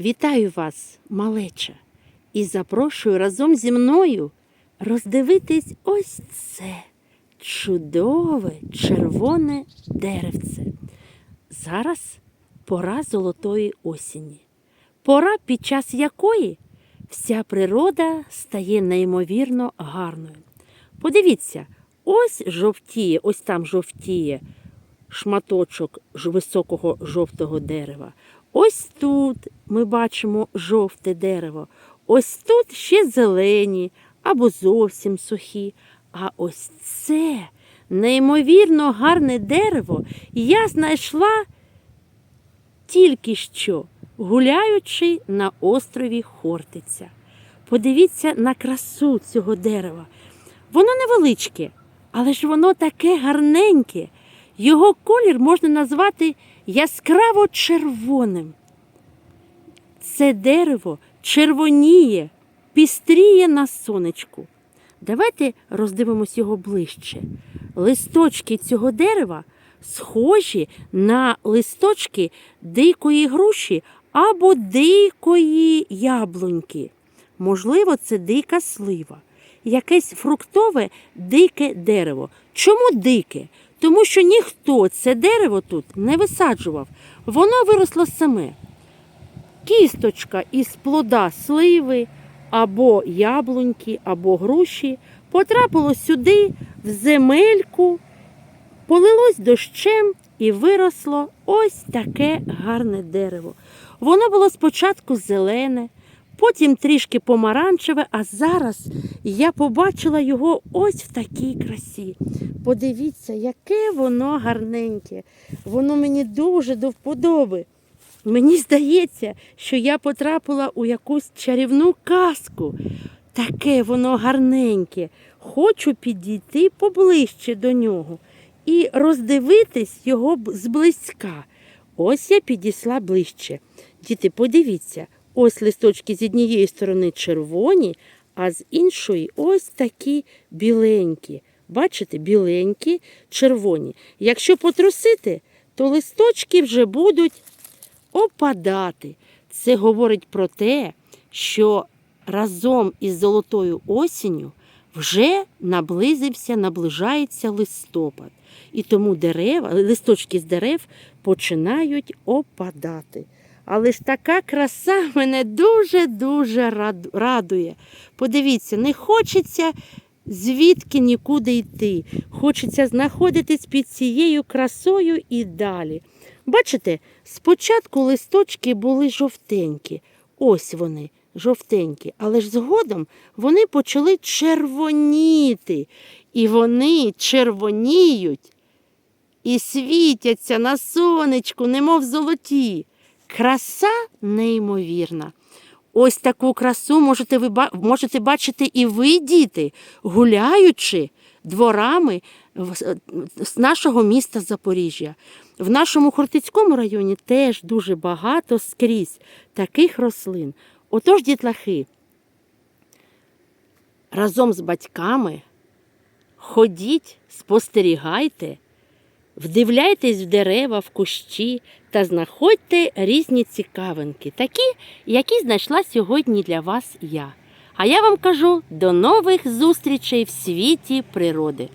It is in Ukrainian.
Вітаю вас, малеча, і запрошую разом зі мною роздивитись ось це чудове червоне деревце. Зараз пора золотої осені, пора, під час якої вся природа стає неймовірно гарною. Подивіться, ось жовтіє, ось там жовтіє шматочок високого жовтого дерева. Ось тут ми бачимо жовте дерево. Ось тут ще зелені або зовсім сухі. А ось це неймовірно гарне дерево я знайшла тільки що, гуляючи на острові Хортиця. Подивіться на красу цього дерева. Воно невеличке, але ж воно таке гарненьке. Його колір можна назвати яскраво червоним. Це дерево червоніє, пістріє на сонечку. Давайте роздивимось його ближче. Листочки цього дерева схожі на листочки дикої груші або дикої яблуньки. Можливо, це дика слива, якесь фруктове дике дерево. Чому дике? Тому що ніхто це дерево тут не висаджував. Воно виросло саме. Кісточка із плода сливи або яблуньки, або груші потрапило сюди в земельку, полилось дощем і виросло ось таке гарне дерево. Воно було спочатку зелене, потім трішки помаранчеве, а зараз я побачила його ось в такій красі. Подивіться, яке воно гарненьке. Воно мені дуже до вподоби. Мені здається, що я потрапила у якусь чарівну казку. Таке воно гарненьке. Хочу підійти поближче до нього і роздивитись його зблизька. Ось я підійшла ближче. Діти, подивіться, ось листочки з однієї сторони червоні, а з іншої ось такі біленькі. Бачите, біленькі, червоні. Якщо потрусити, то листочки вже будуть опадати. Це говорить про те, що разом із золотою осінню вже наблизився, наближається листопад. І тому дерева, листочки з дерев починають опадати. Але ж така краса мене дуже-дуже радує. Подивіться, не хочеться звідки нікуди йти. Хочеться знаходитись під цією красою і далі. Бачите, спочатку листочки були жовтенькі. Ось вони, жовтенькі, але ж згодом вони почали червоніти. І вони червоніють і світяться на сонечку, немов золоті. Краса неймовірна. Ось таку красу можете ви можете бачити і ви, діти, гуляючи дворами з нашого міста Запоріжжя. В нашому Хортицькому районі теж дуже багато скрізь таких рослин. Отож, дітлахи, разом з батьками ходіть, спостерігайте, вдивляйтесь в дерева, в кущі та знаходьте різні цікавинки, такі, які знайшла сьогодні для вас я. А я вам кажу до нових зустрічей в світі природи.